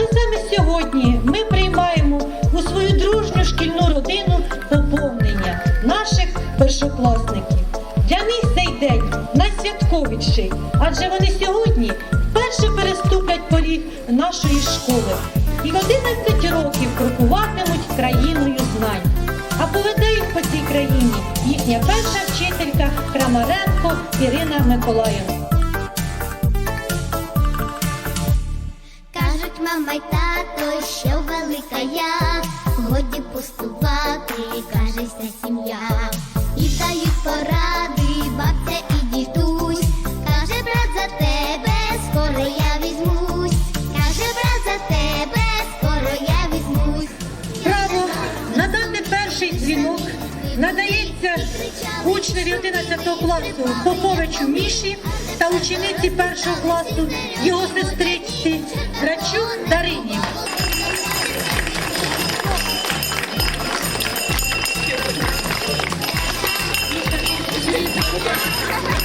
Адже саме сьогодні ми приймаємо у свою дружню шкільну родину поповнення наших першокласників. Для них цей день найсвятковіший, адже вони сьогодні вперше переступлять поріг нашої школи і в 11 років крокуватимуть країною знань. А поведе їх по цій країні їхня перша вчителька Крамаренко Ірина Миколаївна. Мама й тато, що велика я, годі пустувати, каже вся сім'я. І дають поради, бабця і дідусь. Каже, брат, за тебе, скоро я візьмусь. Каже, брат, за тебе, скоро я візьмусь. Право надати перший дзвінок надається учневі 11 класу Поповичу Міші та учениці першого класу його сестричці Грачук Дарині. Ля-ля,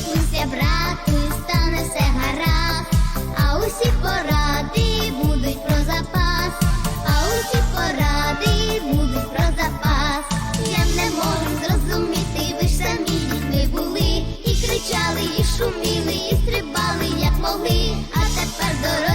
Посміхнуся, брату, і стане все гаразд, а усі поради будуть про запас, а усі поради будуть про запас. Я не можу зрозуміти, ви ж самі дітьми були, і кричали, і шуміли, і стрибали, як могли. А тепер дорослі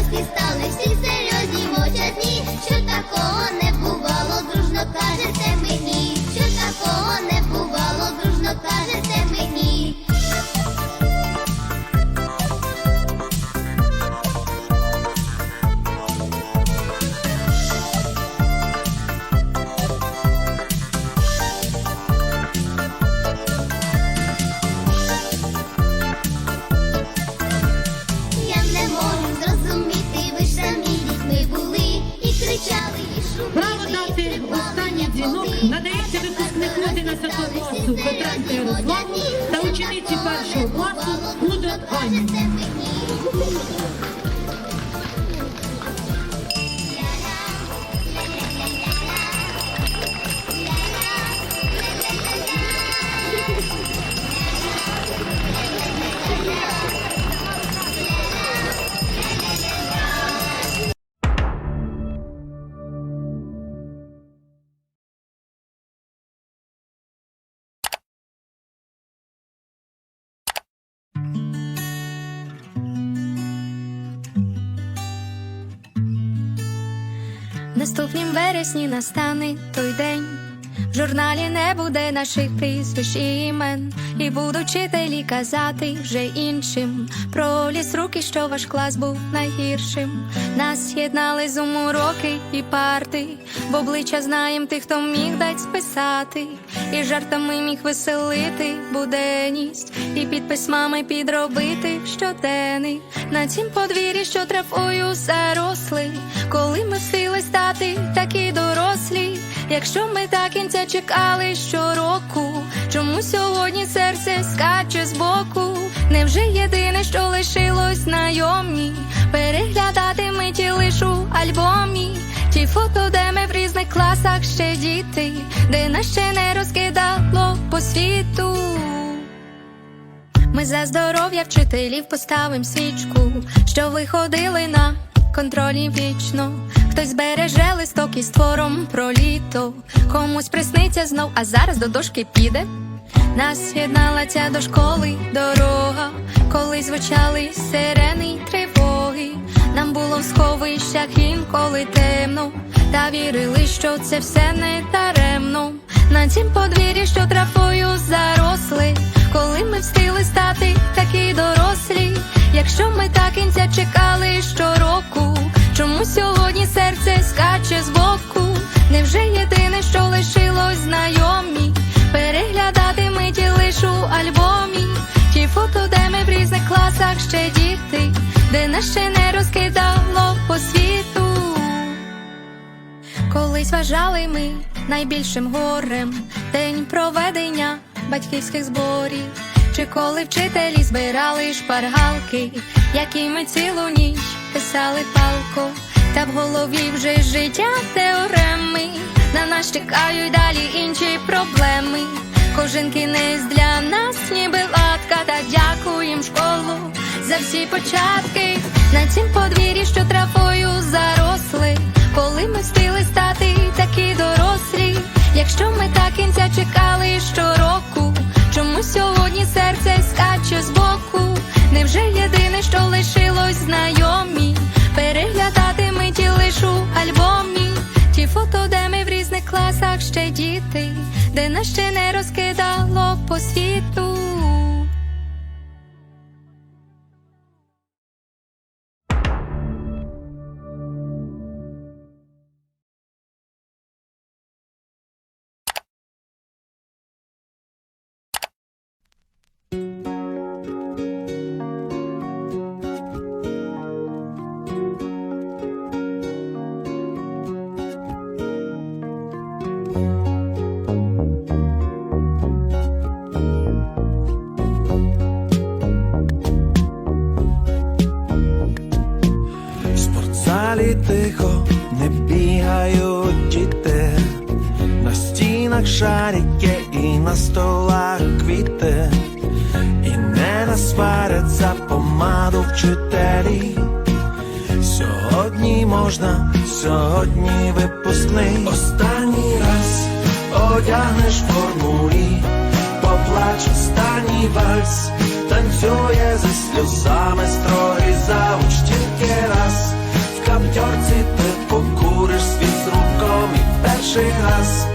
Дати останній дзвінок надається випускнику 11 класу Петренко Ярославу та учениці першого класу Гудот Ані. Наступнім вересні настане той день. В журналі не буде наших прізвищ і імен, і будуть вчителі казати вже іншим. Про ліс руки, що ваш клас був найгіршим. Нас єднали зум уроки і парти, в обличчя знаєм тих, хто міг дать списати, і жартами міг веселити буденність, і під письмами підробити щоденник. На цім подвір'ї, що травою заросли, коли ми встигли стати такі дорослі. Якщо ми так кінця чекали щороку, чому сьогодні серце скаче збоку? Невже єдине, що лишилось знайомі? Переглядати миті лиш у альбомі. Ті фото, де ми в різних класах ще діти, де нас ще не розкидало по світу. Ми за здоров'я вчителів поставим свічку, що виходили на контролі вічно. Хтось береже листок із твором про літо, комусь присниться знов, а зараз до дошки піде. Нас єднала ця до школи дорога, коли звучали сирени й тривоги. Нам було в сховищах інколи темно, та вірили, що це все не даремно. На цім подвір'ї, що травою заросли, коли ми встигли стати такі дорослі. Якщо ми так кінця нас ще не розкидало по світу. Колись вважали ми найбільшим горем день проведення батьківських зборів. Чи коли вчителі збирали шпаргалки, які ми цілу ніч писали палко, та в голові вже життя теореми, на нас чекають далі інші проблеми. Кожен кінець для нас ніби латка, та дякуєм школу за всі початки. На цім подвір'ї, що травою заросли, коли ми встигли стати такі дорослі. Якщо ми так кінця чекали щороку, чому сьогодні серце скаче збоку? Невже єдине, що лишилось знайомі? Переглядати ми ті лиш у альбомі, ті фото, де ми в різних класах ще діти, де нас ще не розкидало по світу. Стінах шарики і на столах квіти, і не насварять за помаду вчителі. Сьогодні можна, сьогодні випускний. Останній раз одягнеш формулі, поплач останній вальс, танцює зі сльозами строгий завуч тільки раз. В каптьорці ти покуриш світ з руком і перший раз